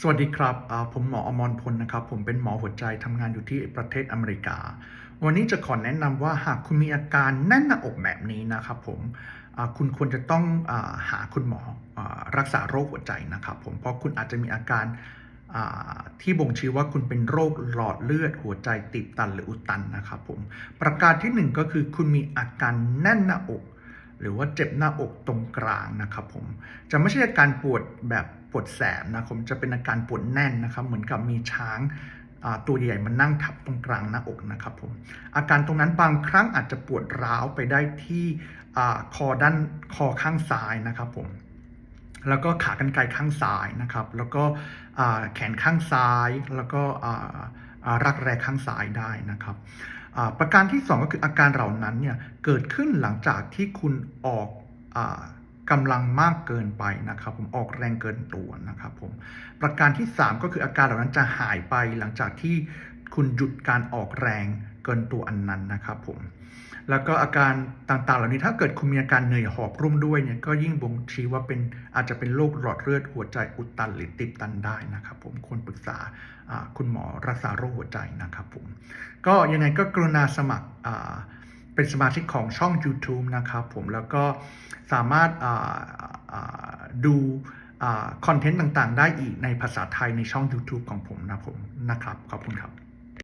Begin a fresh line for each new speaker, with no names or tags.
สวัสดีครับ ผมหมออมรพลนะครับ ผมเป็นหมอหัวใจทำงานอยู่ที่ประเทศอเมริกา วันนี้จะขอแนะนำว่าหากคุณมีอาการแน่นหน้าอกแบบนี้นะครับผมคุณควรจะต้องอหาคุณหมออรักษาโรคหัวใจนะครับผม เพราะคุณอาจจะมีอาการที่บ่งชี้ว่าคุณเป็นโรคหลอดเลือดหัวใจติดตันหรืออุดตันนะครับผม ประการที่หนึ่งก็คือคุณมีอาการแน่นหน้าอก หรือว่าเจ็บหน้าอกตรงกลางนะครับผมจะไม่ใช่อาการปวดแบบปวดแสบนะผมจะเป็นอาการปวดแน่นนะครับ เหมือนกับมีช้างตัวใหญ่มันนั่งทับตรงกลางหน้าอกนะครับผมอาการตรงนั้นบางครั้งอาจจะปวดร้าวไปได้ที่คอด้านคอข้างซ้ายนะครับผมแล้วก็ขากรรไกรข้างซ้ายนะครับ แล้วก็แขนข้างซ้ายแล้วก็ รักแร้ข้างซ้ายได้นะครับอาประการที่ 2 ก็คืออาการเหล่านั้นเนี่ยเกิดขึ้นหลังจากที่คุณออกอกำลังมากเกินไปนะครับ ผมออกแรงเกินตัวนะครับผมประการที่ 3 ก็คืออาการเหล่านั้นจะหายไปหลังจากที่ คุณหยุดการออกแรงเกินตัวอันนั้นนะครับผม แล้วก็อาการต่างๆ เหล่านี้ถ้าเกิดคุณมีอาการเหนื่อยหอบร่วมด้วยเนี่ยก็ยิ่งบ่งชี้ว่าเป็นอาจจะเป็นโรคหลอดเลือดหัวใจอุดตันหรือติดตันได้นะครับผมควรปรึกษาคุณหมอรักษาโรคหัวใจนะครับผม ก็ยังไงก็กรุณาสมัครเป็นสมาชิกของช่อง YouTube นะครับผมแล้วก็สามารถดูคอนเทนต์ต่างๆ ได้อีกในภาษาไทยในช่อง YouTube ของผมนะผมนะครับ ขอบคุณครับ